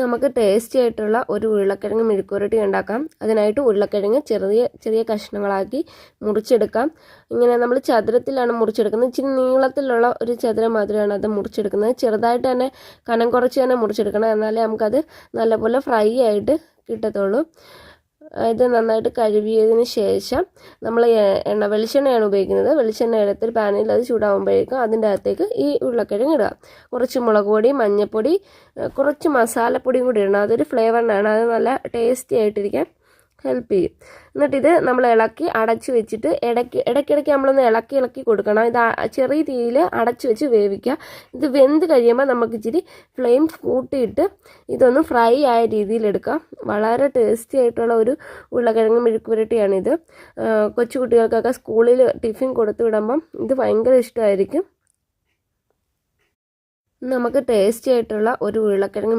നമുക്ക് ടേസ്റ്റി ആയിട്ടുള്ള ഒരു ഉരുളക്കിഴങ്ങ് മെഴുക്കുരട്ടി ഉണ്ടാക്കാം. അതിനായിട്ട് ഉരുളക്കിഴങ്ങ് ചെറിയ ചെറിയ കഷ്ണങ്ങളാക്കി മുറിച്ചെടുക്കാം. ഇങ്ങനെ നമ്മൾ ചതുരത്തിലാണ് മുറിച്ചെടുക്കുന്നത്. ഇച്ചിരി നീളത്തിലുള്ള ഒരു ചതുരം മാതിരിയാണ് അത് മുറിച്ചെടുക്കുന്നത്. ചെറുതായിട്ട് തന്നെ കനം കുറച്ച് തന്നെ മുറിച്ചെടുക്കണം. എന്നാലേ നമുക്കത് നല്ലപോലെ ഫ്രൈ ആയിട്ട് കിട്ടത്തുള്ളൂ. ഇത് നന്നായിട്ട് കഴുകിയതിന് ശേഷം നമ്മൾ എണ്ണ വെളിച്ചെണ്ണയാണ് ഉപയോഗിക്കുന്നത്. വെളിച്ചെണ്ണ എടുത്ത് പാനിൽ അത് ചൂടാകുമ്പോഴേക്കും അതിന്റെ അകത്തേക്ക് ഈ ഉരുളക്കിഴങ്ങ് ഇടുക. കുറച്ച് മുളക് പൊടി മഞ്ഞൾപ്പൊടി കുറച്ച് മസാലപ്പൊടിയും കൂടി ഇടണം. അതൊരു ഫ്ലേവറിനാണ് അത് നല്ല ടേസ്റ്റി ആയിട്ടിരിക്കാൻ ഹെൽപ്പ് ചെയ്യും. എന്നിട്ട് ഇത് നമ്മൾ ഇളക്കി അടച്ചു വെച്ചിട്ട് ഇടയ്ക്ക് ഇടയ്ക്കിടയ്ക്ക് നമ്മളൊന്ന് ഇളക്കി ഇളക്കി കൊടുക്കണം. ഇത് ചെറിയ തീയിൽ അടച്ചു വെച്ച് വേവിക്കുക. ഇത് വെന്ത് കഴിയുമ്പോൾ നമുക്ക് ഇച്ചിരി ഫ്ലെയിം കൂട്ടിയിട്ട് ഇതൊന്ന് ഫ്രൈ ആയ രീതിയിൽ എടുക്കാം. വളരെ ടേസ്റ്റി ആയിട്ടുള്ള ഒരു ഉരുളക്കിഴങ്ങ് മെഴുക്കുപുരട്ടിയാണിത്. കൊച്ചു കുട്ടികൾക്കൊക്കെ സ്കൂളിൽ ടിഫിൻ കൊടുത്തു വിടുമ്പം ഇത് ഭയങ്കര ഇഷ്ടമായിരിക്കും. നമുക്ക് ടേസ്റ്റി ആയിട്ടുള്ള ഒരു ഉരുളക്കിഴങ്ങ്